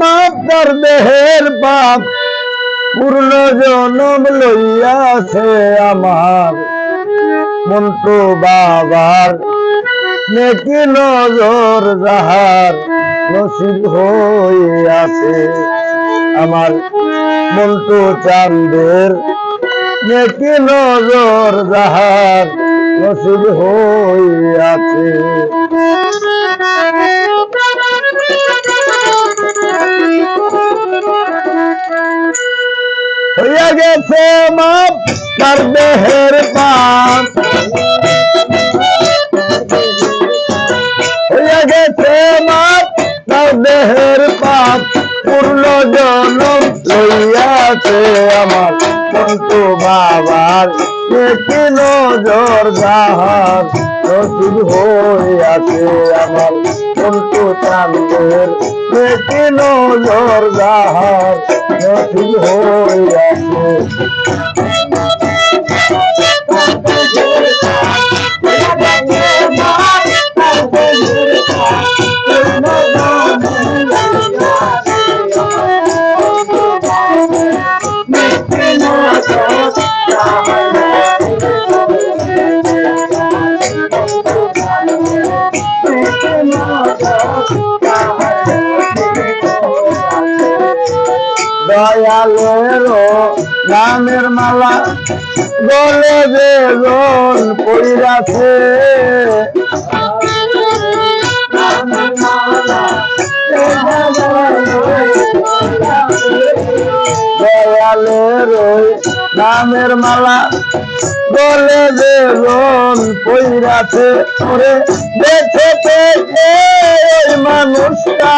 মাতার দেহের পাপ পূর্ণ জনম লইয়াছে আমার। মন্টু বাবার নেকি নজর যাহার নসিব হইয়াছে। আমার মন্টু চান্দের নেকি নজর যাহার নসিব হইয়াছে। হইয়া গেছে মাপ, তার দেহের পাপ হইয়া গেছে মাপ, তার দেহের পাপ পূর্ণ জনম লইয়াছে আমার। কিন্তু বাবার কি নজর যাহার নসিব হইয়াছে আমার। কিন্তু চাঁদের জোর যাহার নসিব হইয়াছে দয়ালেরও নামের মালা গলে যে জন পইরাছে দয়ালের নামের মালা গলে যে জন পইরাছে, ওরে দেখে থেকে ওই মানুষটা?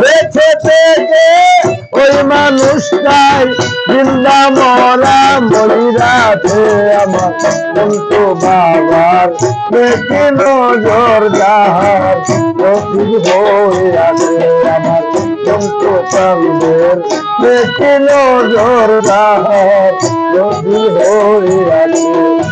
বেঁচে থেকে ওই মানুষটাই জিন্দা মরা মরিরাছে আমার কিন্তু বাবার। দেখি নজর যাহার নসিব হইয়াছে আমার কিন্তু চাঁদের দেখি নজর যাহার নসিব হইয়াছে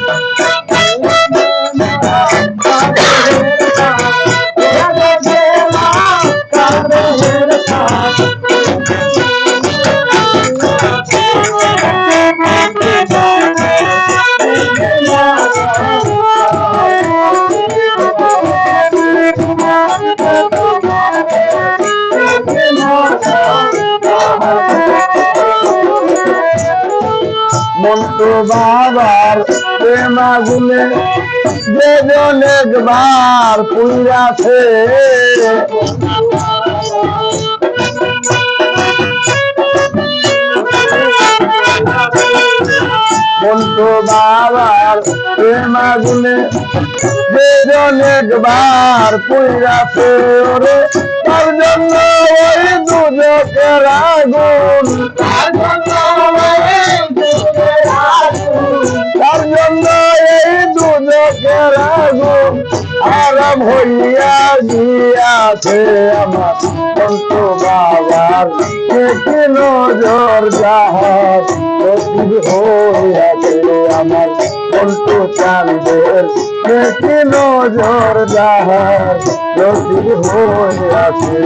প্রেমাগুলে বেজন একবার পুইরাছে। মন্টু বাবার প্রেমাগুলে বেজন একবার পুইরাছে। ওরে, তার জন্য ওই দুজকের আগুন। তার জন্য আগুন আরাম হইয়া গিয়াছে আমার কন্ত বাবার। কি নজর যাহার অতীত হইয়াছে আমার কন্ত চাঁদের। কি নজর যাহার অতীত হইয়াছে।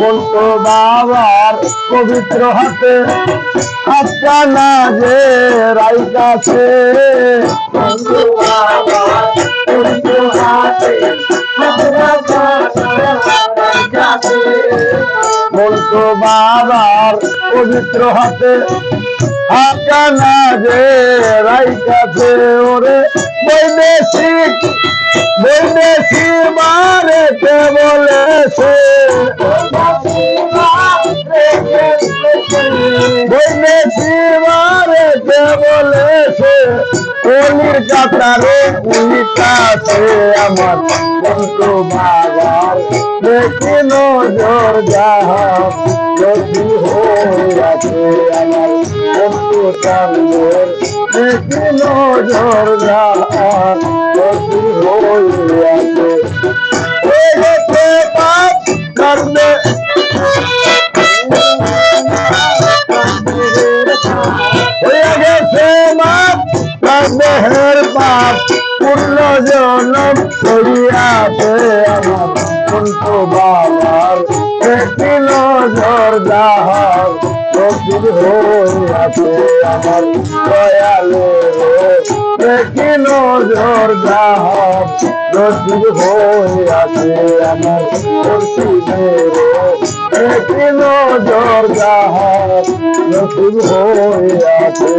বলতো, বাবার পবিত্র হাতে হাতটা না যে রাইকাছে বলতো, বাবার পবিত্র হাতে হাতটা না যে রাইকাছে ওরে বৈদেশিক বৈদেশি মারেতে বলেছে? বৈদেশি মারেছে বলেছে? অলির কাতারে উইটাছে আমার বন্ধু বাবার দেখি নজর যাহার যদি আমার বন্ধু কাঙ্গের দেখি নজর যাহার গেছে পাপ দেহের পূর্ণ জনম করিয়াছে আমার কুন্ত বাবার একটি নজর যাহার নদীর হইয়াছে একটি নজর যাহার হয়ে আছে আমার মুর্শিদের একটি নজর নদীর হইয়াছে